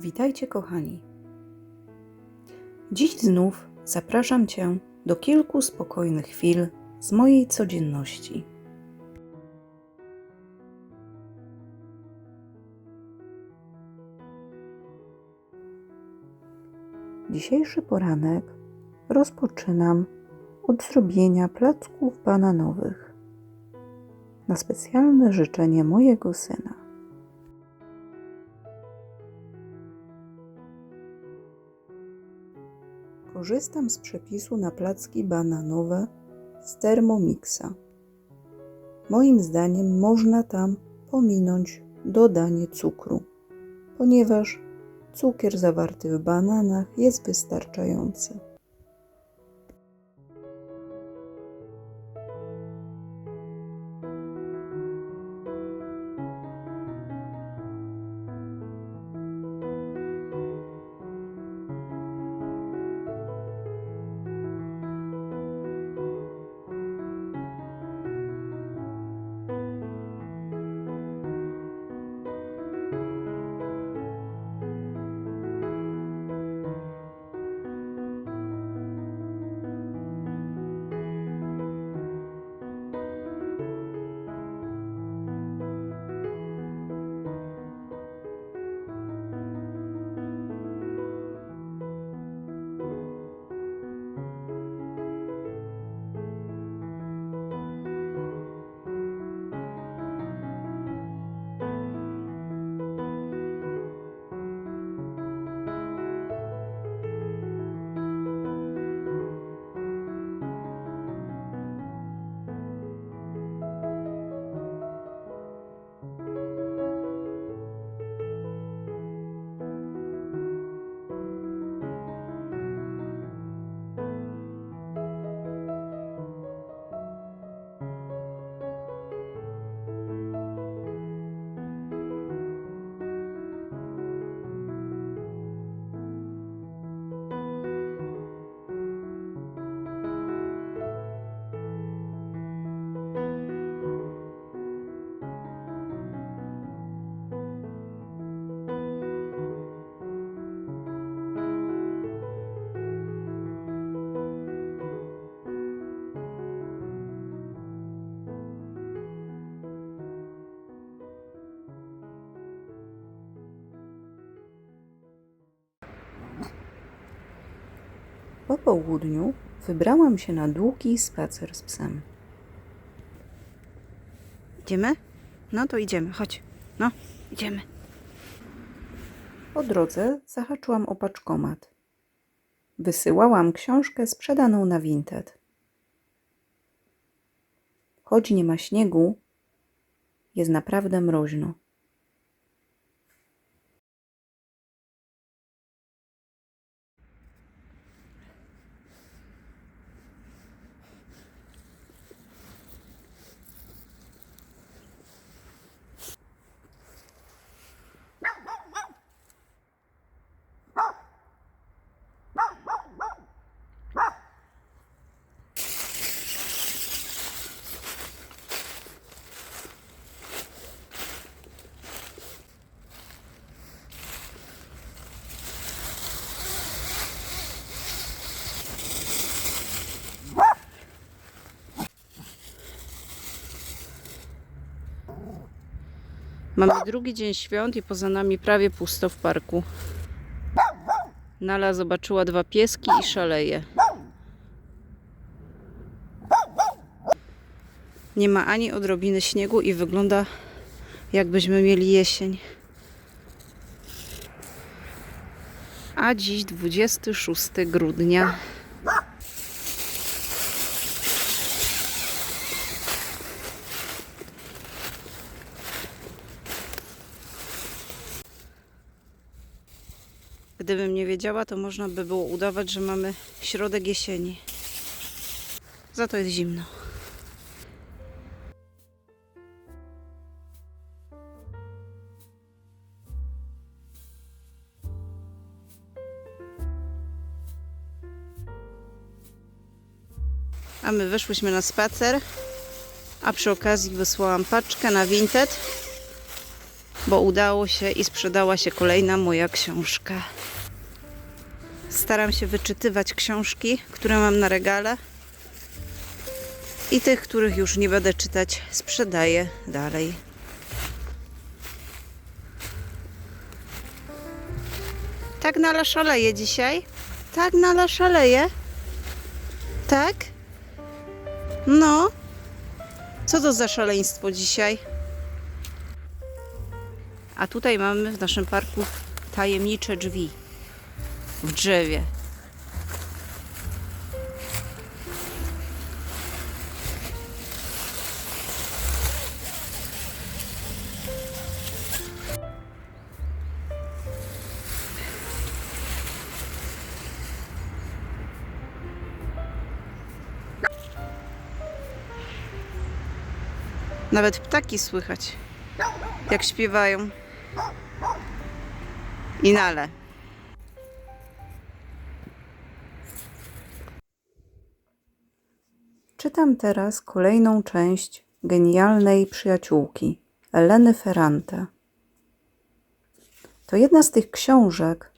Witajcie, kochani. Dziś znów zapraszam Cię do kilku spokojnych chwil z mojej codzienności. Dzisiejszy poranek rozpoczynam od zrobienia placków bananowych na specjalne życzenie mojego syna. Korzystam z przepisu na placki bananowe z Thermomixa. Moim zdaniem można tam pominąć dodanie cukru, ponieważ cukier zawarty w bananach jest wystarczający. Południu wybrałam się na długi spacer z psem. Idziemy? No to idziemy, chodź. No, idziemy. Po drodze zahaczyłam o paczkomat. Wysyłałam książkę sprzedaną na Vinted. Choć nie ma śniegu, jest naprawdę mroźno. Mamy drugi dzień świąt i poza nami prawie pusto w parku. Nala zobaczyła dwa pieski i szaleje. Nie ma ani odrobiny śniegu i wygląda jakbyśmy mieli jesień. A dziś 26 grudnia. Gdybym nie wiedziała, to można by było udawać, że mamy środek jesieni. Za to jest zimno. A my wyszłyśmy na spacer, a przy okazji wysłałam paczkę na Vinted bo udało się i sprzedała się kolejna moja książka. Staram się wyczytywać książki, które mam na regale i tych, których już nie będę czytać, sprzedaję dalej. Tak nala szaleje dzisiaj? Tak nala szaleje? Tak? No. Co to za szaleństwo dzisiaj? A tutaj mamy w naszym parku tajemnicze drzwi w drzewie. Nawet ptaki słychać, jak śpiewają. I Czytam teraz kolejną część genialnej przyjaciółki Eleny Ferrante. To jedna z tych książek,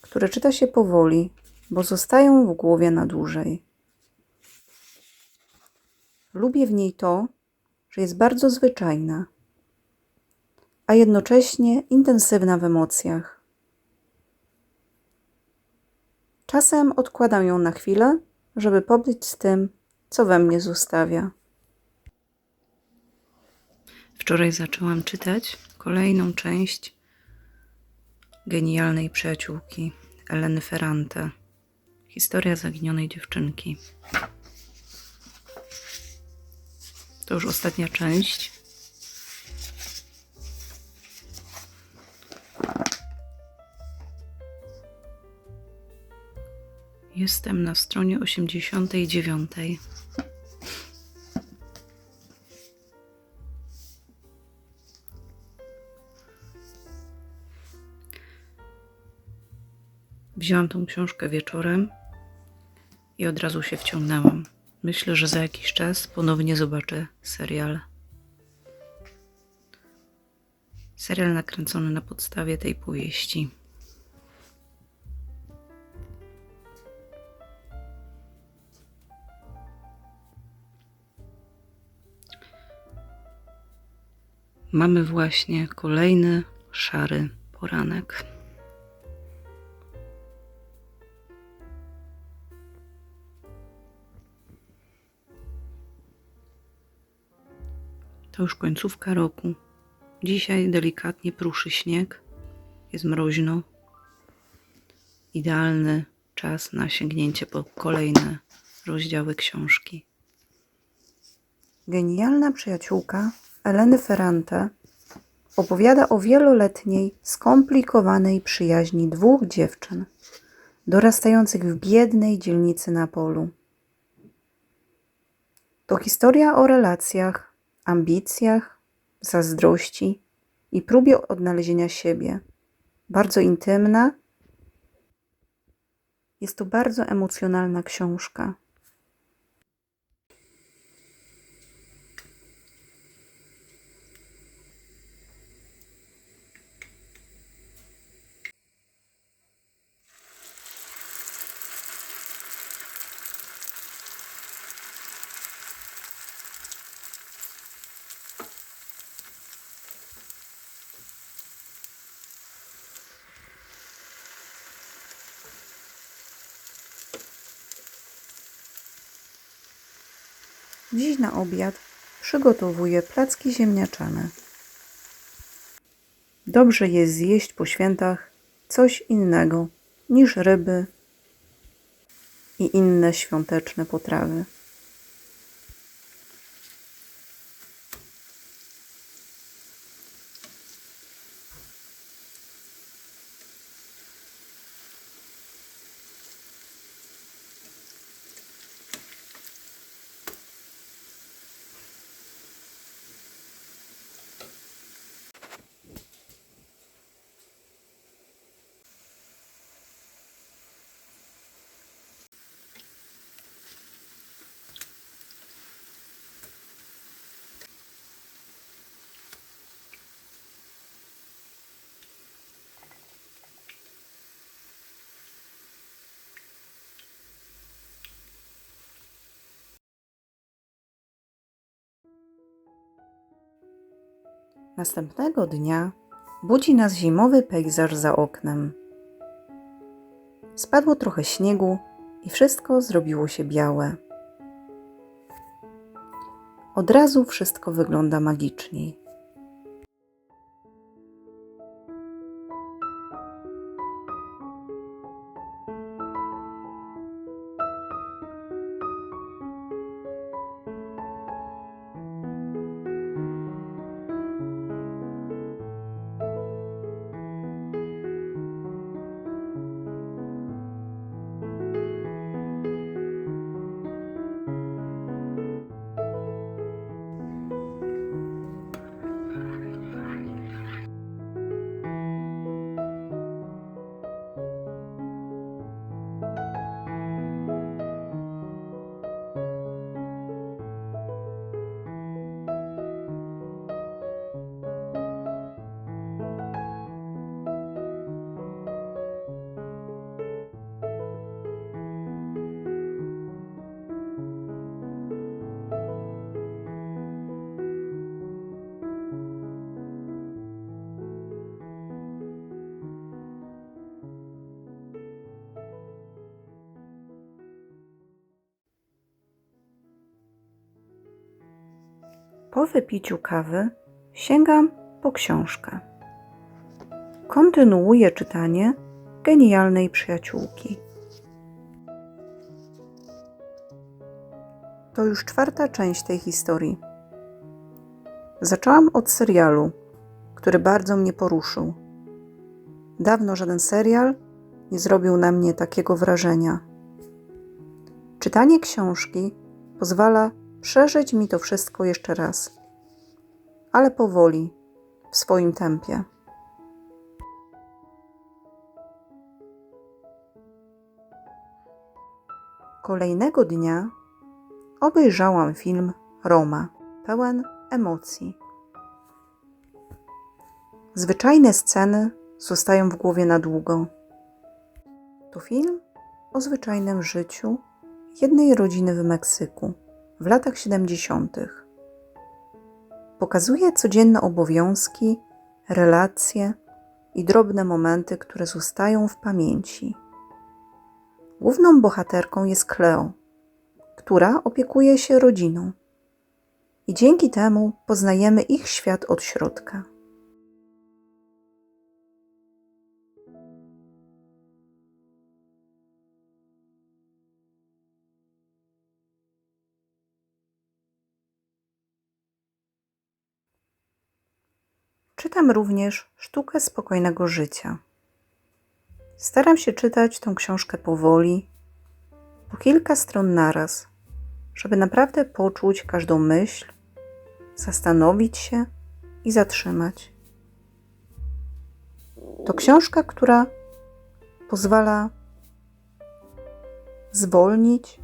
które czyta się powoli, bo zostają w głowie na dłużej. Lubię w niej to, że jest bardzo zwyczajna, a jednocześnie intensywna w emocjach. Czasem odkładam ją na chwilę, żeby pobyć z tym, co we mnie zostawia. Wczoraj zaczęłam czytać kolejną część genialnej przyjaciółki Eleny Ferrante. Historia zaginionej dziewczynki. To już ostatnia część. Jestem na stronie 89. Wzięłam tą książkę wieczorem i od razu się wciągnęłam. Myślę, że za jakiś czas ponownie zobaczę serial. Serial nakręcony na podstawie tej powieści. Mamy właśnie kolejny szary poranek. To już końcówka roku. Dzisiaj delikatnie pruszy śnieg. Jest mroźno. Idealny czas na sięgnięcie po kolejne rozdziały książki. Genialna przyjaciółka Eleny Ferrante opowiada o wieloletniej, skomplikowanej przyjaźni dwóch dziewczyn, dorastających w biednej dzielnicy Napolu. To historia o relacjach, ambicjach, zazdrości i próbie odnalezienia siebie. Bardzo intymna. Jest to bardzo emocjonalna książka. Dziś na obiad przygotowuję placki ziemniaczane. Dobrze jest zjeść po świętach coś innego niż ryby i inne świąteczne potrawy. Następnego dnia budzi nas zimowy pejzaż za oknem. Spadło trochę śniegu i wszystko zrobiło się białe. Od razu wszystko wygląda magiczniej. Po wypiciu kawy sięgam po książkę. Kontynuuję czytanie genialnej przyjaciółki. To już czwarta część tej historii. Zaczęłam od serialu, który bardzo mnie poruszył. Dawno żaden serial nie zrobił na mnie takiego wrażenia. Czytanie książki pozwala przeżyć mi to wszystko jeszcze raz, ale powoli, w swoim tempie. Kolejnego dnia obejrzałam film Roma, pełen emocji. Zwyczajne sceny zostają w głowie na długo. To film o zwyczajnym życiu jednej rodziny w Meksyku w latach 70. Pokazuje codzienne obowiązki, relacje i drobne momenty, które zostają w pamięci. Główną bohaterką jest Cleo, która opiekuje się rodziną. I dzięki temu poznajemy ich świat od środka. Czytam również Sztukę spokojnego życia. Staram się czytać tą książkę powoli, po kilka stron naraz, żeby naprawdę poczuć każdą myśl, zastanowić się i zatrzymać. To książka, która pozwala zwolnić,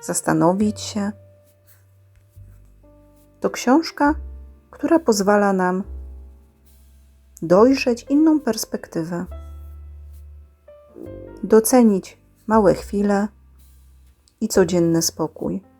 zastanowić się. To książka, która pozwala nam dojrzeć inną perspektywę, docenić małe chwile i codzienny spokój.